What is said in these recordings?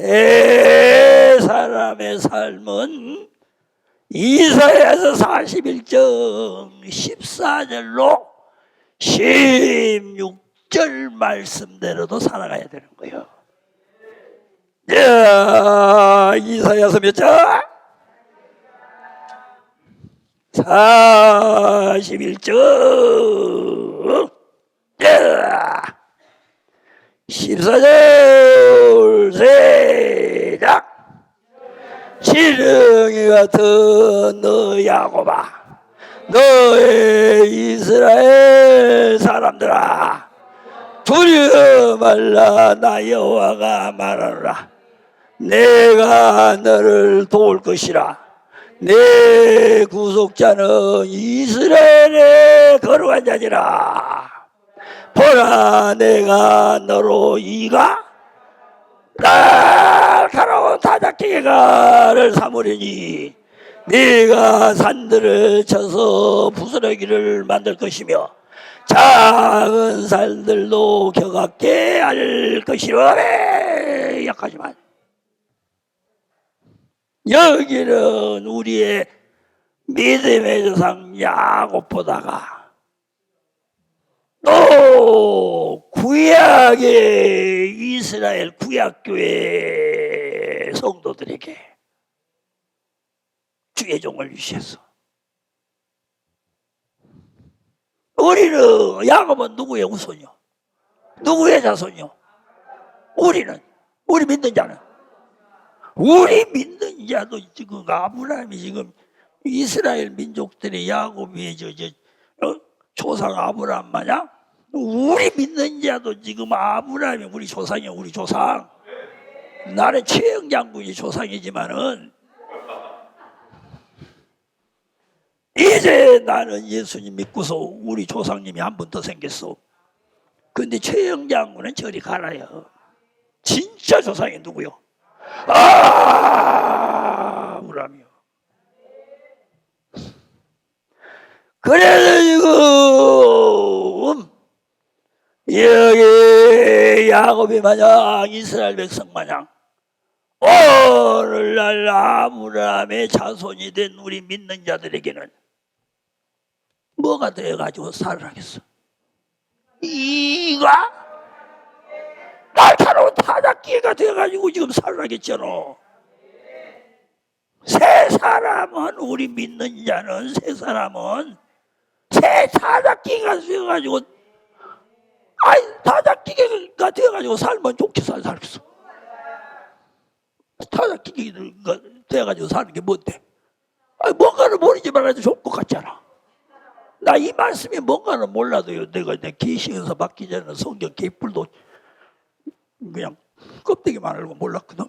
세 사람의 삶은 이사야서 41장 14절로 16절 말씀대로도 살아가야 되는 거예요. 야, 이사야서 몇 장? 41절. 야, 14절 세작. 지렁이 같은 너 야곱아 너의 이스라엘 사람들아 두려워 말라. 나 여호와가 말하노라. 내가 너를 도울 것이라. 내 구속자는 이스라엘의 거룩한 자니라. 보라 내가 너로 이가 날카로운 타작기계가를 삼으리니. 네가 산들을 쳐서 부스러기를 만들 것이며 작은 산들도 격하게 할 것이라 네, 약하지만 여기는 우리의 믿음의 조상 야곱보다가 또 구약의 이스라엘 구약교회 성도들에게 주의 종을 주셨어. 우리는 야곱은 누구의 후손이요? 누구의 자손이요? 우리는 우리 믿는 자는 우리 믿는 자도 지금 아브라함이 지금 이스라엘 민족들의 야곱이 저 저 어? 조상 아브라함 마냥 우리 믿는 자도 지금 아브라함이 우리 조상이야 우리 조상 나는 최영 장군이 조상이지만은 이제 나는 예수님 믿고서 우리 조상님이 한 분 더 생겼어 근데 최영 장군은 저리 가라요. 진짜 조상이 누구요? 아 아브라함이요. 그래서 지금 여기 야곱이 마냥 이스라엘 백성 마냥 오늘날 아브라함의 자손이 된 우리 믿는 자들에게는 뭐가 되어가지고 살아가겠어? 이가 날카로운 타작기가 되어가지고 지금 살아가겠잖아. 새 사람은 우리 믿는 자는 새 사람은 새 타작기가 되어가지고 아이 타작기가 되어가지고 살면 좋게 살 살겠어. 타작기가 되어가지고 사는 게 뭔데? 아니, 뭔가를 모르지 말아도 좋을 것 같잖아. 나 이 말씀이 뭔가는 몰라도요. 내가 내 계시에서 받기 전에 성경 개뿔도 그냥 껍데기만 알고 몰랐거든.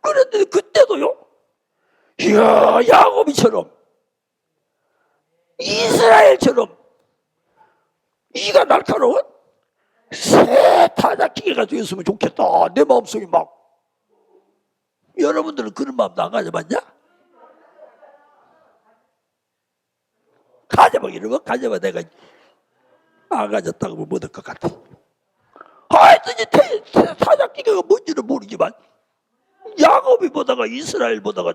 그런데 그때도요. 이야 야곱이처럼 이스라엘처럼 이가 날카로운 새 타작기계가 되었으면 좋겠다. 내 마음속에 막 여러분들은 그런 마음 안 가져봤냐? 가져봐 이러면 가져봐 내가 안 가졌다고 못할 것 같아. 하여튼 이 타작기계가 뭔지는 모르지만 야곱이 보다가 이스라엘 보다가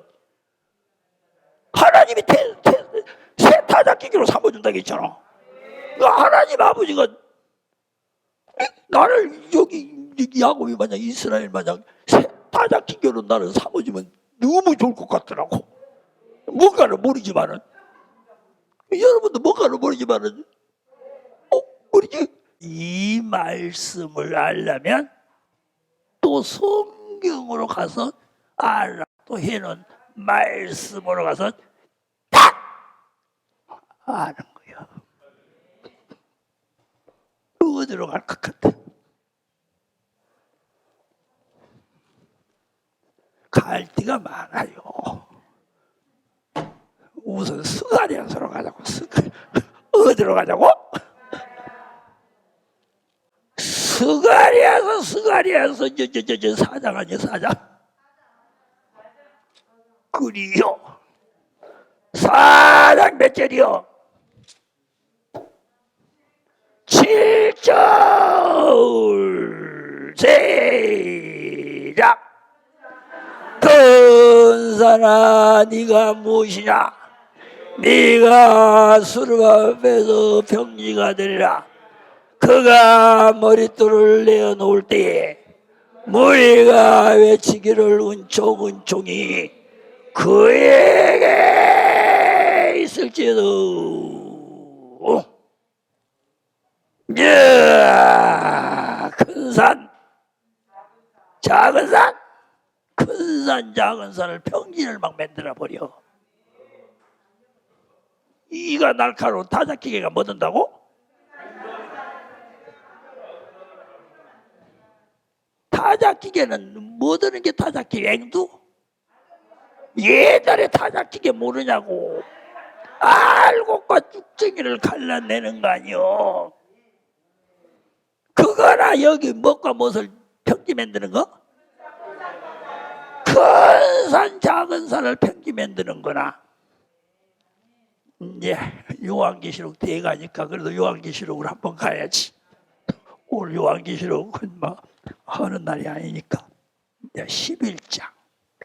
하나님이 새 타작기계로 삼아준다고 했잖아. 그 하나님 아버지가 나를 여기 야곱이 마냥 이스라엘 마냥 새 타작기계로 나를 삼아주면 너무 좋을 것 같더라고. 뭔가는 모르지만은 여러분도 뭔가는 모르지만은 어 지금 이 말씀을 알려면 또 성경으로 가서 알아 또 해는 말씀으로 가서 딱 아는 어디로 갈것 같아? 갈 데가 많아요. 우선 스가리아서로 가자고. 스가 어디로 가자고? 스가리아서 스가리아서 저저저 저 사장 아니야 사장? 그리요. 사장 몇 절이요? 7절 시작. 근사나 네가 무엇이냐? 네가 수르 앞에서 병리가 되리라. 그가 머릿돌을 내어놓을 때에 무리가 외치기를 은총 은총이 그에게 있을지도 야, 큰 산, 작은 산, 큰 산, 작은 산을 평진을 막 만들어 버려. 이가 날카로운 타작기계가 뭐 든다고? 타작기계는 뭐 드는 게 타작기계 앵두? 옛날에 타작기계 모르냐고 알곡과 쭉쟁이를 갈라내는 거 아니요 여기 먹과 못을 평지 만드는 거? 큰 산 작은 산을 평지 만드는 거나. 이제 요한계시록 대가니까 그래도 요한계시록을 한번 가야지. 오늘 요한계시록은 뭐 하는 날이 아니니까. 이제 11장.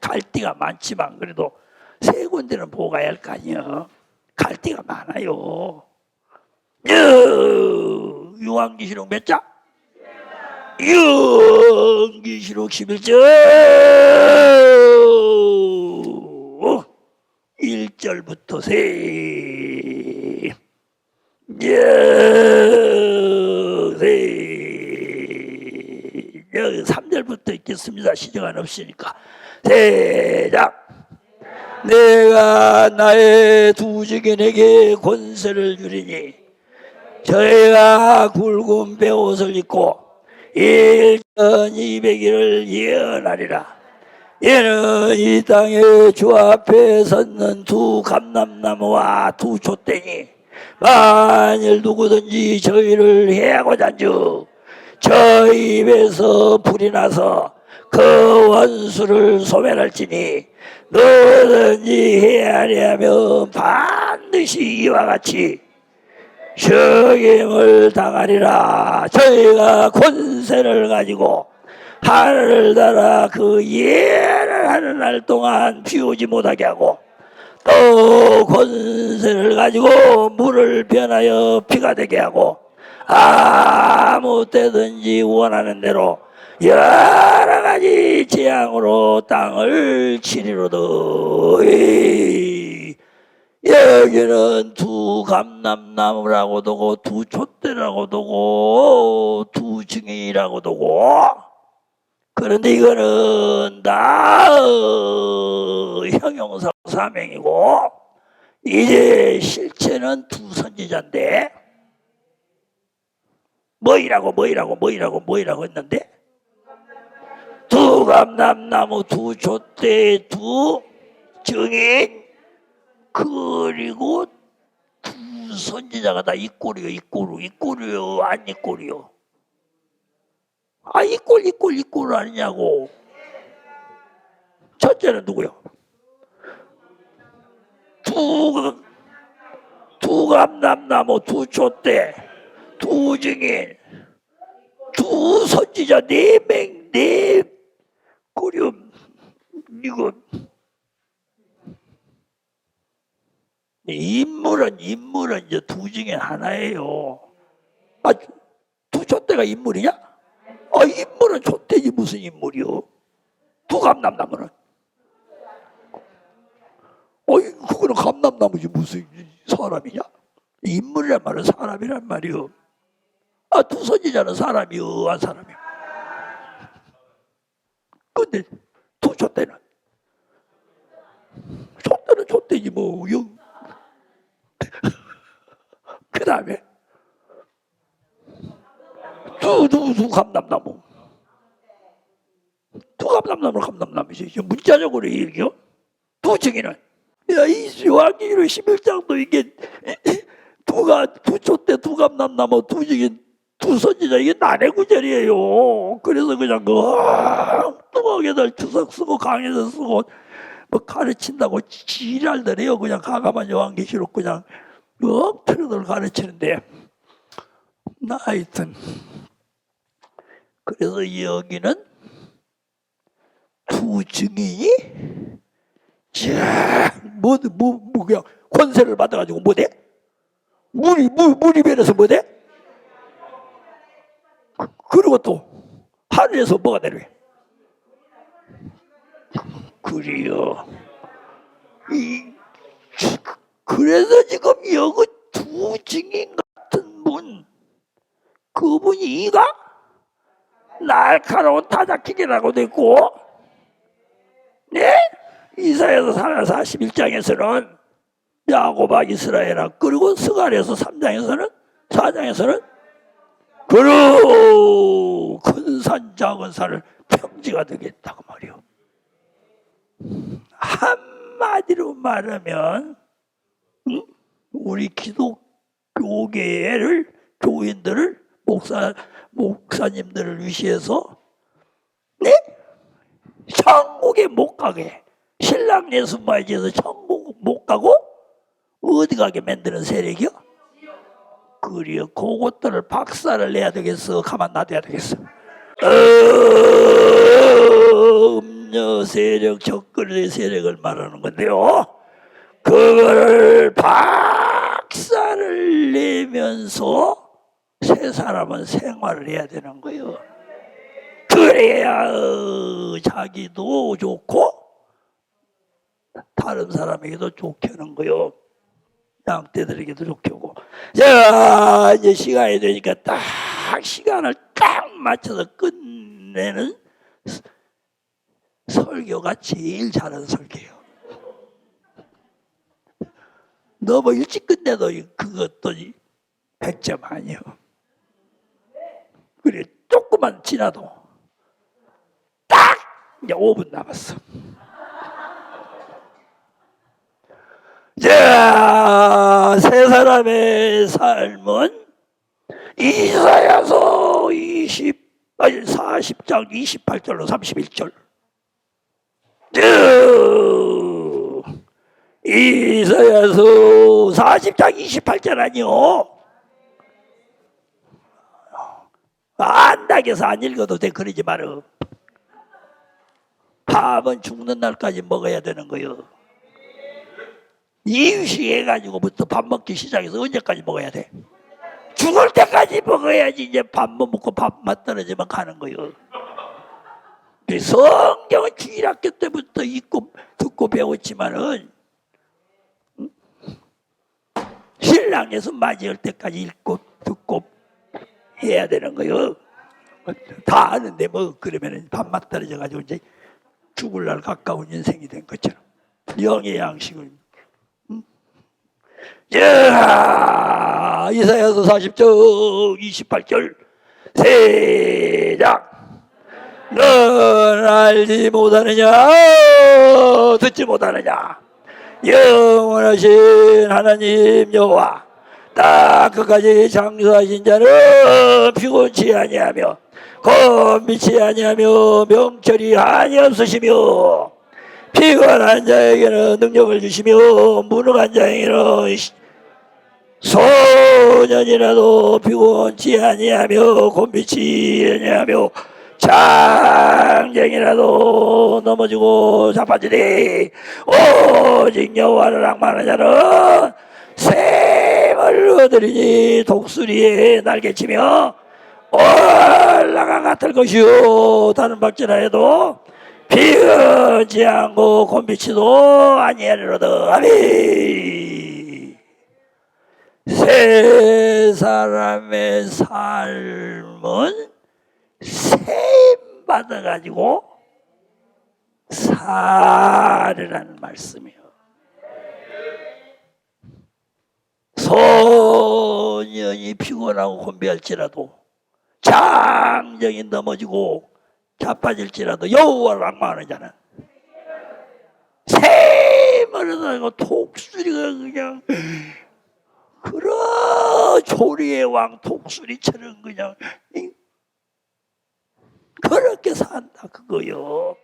갈 데가 많지만 그래도 세 군데는 보고 가야 할 거 아니야 갈 데가 많아요. 요, 요한계시록 몇 장? 요한계시록 11장 1절부터 세. 여세. 여기 3절부터 읽겠습니다. 시간 없으니까. 대작 내가 나의 두 증인에게 권세를 주리니 저희가 굵은 베옷을 입고 일천 이백일을 예언하리라. 얘는 이 땅에 주 앞에 섰는 두 감람나무와 두 촛대니 만일 누구든지 저희를 해하고자 한즉 저 입에서 불이 나서 그 원수를 소멸할지니 누구든지 해하려면 반드시 이와 같이 적임을 당하리라. 저희가 권세를 가지고 하늘을 달아 그 예를 하는 날 동안 비우지 못하게 하고 또 권세를 가지고 물을 변하여 피가 되게 하고 아무 때든지 원하는 대로 여러 가지 재앙으로 땅을 치리로다 여기는 두 감남나무라고 도고 두 촛대라고 도고 두 증인이라고 도고. 그런데 이거는 다 형용사 사명이고 이제 실체는 두 선지자인데 뭐이라고 뭐이라고 뭐이라고 뭐이라고 했는데? 두 감남나무 두 촛대 두 증인 그리고 두 선지자가 다 이꼴이요 이꼴이요 이꼴이요 안 이꼴이요. 아 이꼴 이꼴 이꼴 아니냐고. 첫째는 누구요? 두, 두 감남나무 두 촛대 두 증인 두 선지자 네 명네 꾸렴 이거 인물은 인물은 이제 두 중에 하나예요. 아, 두 촛대가 인물이냐? 아, 인물은 촛대지 무슨 인물이요? 두 감남나무는. 어이, 그거는 감남나무지 무슨 사람이냐? 인물이란 말은 사람이란 말이요. 아, 두 선지자는 사람이요, 안 사람이요. 근데 두 촛대는 촛대는 촛대지 뭐. 영. 그 다음에 두두두 감남나무. 두 감남나무 감남나무지. 문자적으로 얘기요? 두 증인은 야이 요한기로 11장도 이게 두가 두초대 두 감남나무 두 증인 두 선지자 이게 난해 구절이에요. 그래서 그냥 그 엉뚱하게들 주석 쓰고 강에서 쓰고 뭐 가르친다고 지랄들해요. 그냥 가가만 요한계시록 그냥 엉터리들 가르치는데 나 하여튼 그래서 여기는 두 증인이 쫙 뭐, 뭐, 뭐 그냥 권세를 받아가지고 뭐돼? 물이 물 물이 변해서 뭐돼? 그- 그리고 또 하늘에서 뭐가 내려요? 그래요. 이 그래서 지금 여기 두 증인 같은 분 그분이 이가 날카로운 타작기이라고 됐고 네? 이사야서 41장에서는 야고바 이스라엘아 그리고 스가랴서 3장에서는 4장에서는 그러 큰산 작은 산을 평지가 되겠다고 말이요 한마디로 말하면 응? 우리 기독교계를 교인들을 목사 목사님들을 위시해서 네 천국에 못 가게 신랑 예수 맞이해서 천국 못 가고 어디 가게 만드는 세력이요? 그래요. 그것들을 박살을 내야 되겠어. 가만 놔둬야 되겠어. 어, 음녀 세력, 적그리의 세력을 말하는 건데요. 그거를 박살을 내면서 세 사람은 생활을 해야 되는 거예요. 그래야 어, 자기도 좋고 다른 사람에게도 좋게 하는 거요. 양떼들에게도 좋게 하고. 자, 이제 시간이 되니까 딱 시간을 딱 맞춰서 끝내는 스- 설교가 제일 잘하는 설교예요. 너무 일찍 끝내도 이- 그것도 100점 아니요. 그래, 조금만 지나도 딱 이제 5분 남았어. 자, 세 사람의 삶은 이사야서 20, 아니 40장 28절로 31절. 이사야서 40장 28절 아니요. 안다해서 안 읽어도 돼. 그러지 마라. 밥은 죽는 날까지 먹어야 되는 거요. 이유식 해가지고부터 밥 먹기 시작해서 언제까지 먹어야 돼? 죽을 때까지 먹어야지 이제 밥못 먹고 밥맛 떨어지면 가는 거요. 그 성경은 주일학교 때부터 읽고 듣고 배웠지만은 음? 신랑에서 맞이할 때까지 읽고 듣고 해야 되는 거요. 다 아는데 뭐 그러면은 밥맛 떨어져 가지고 이제 죽을 날 가까운 인생이 된 것처럼. 영의 양식을. 자, 이사야서 40절 28절. 세작. 넌 알지 못하느냐? 듣지 못하느냐 영원하신 하나님 여호와 딱 끝까지 장수하신 자는 피곤치 아니하며 건미치 아니하며 명철이 아니 없으시며 피곤한 자에게는 능력을 주시며 무능한 자에게는 시- 소년이라도 피곤치 아니하며 곤비치 아니하며 장쟁이라도 넘어지고 자빠지리 오직 여호와를 악마하는 자는 샘을 얻으리니 독수리에 날개치며 올라가 같을 것이요. 다른 박지라 비하지 않고 곤비치도 아니하리로다. 아멘. 세 사람의 삶은 셈 받아가지고 살이라는 말씀이에요. 소년이 피곤하고 곤비할지라도 장정이 넘어지고 자빠질지라도 여호와를 악마하는 자는 샘을 얻어가고 독수리가 그냥 그러 조리의 왕 독수리처럼 그냥 이- 그렇게 산다 그거요.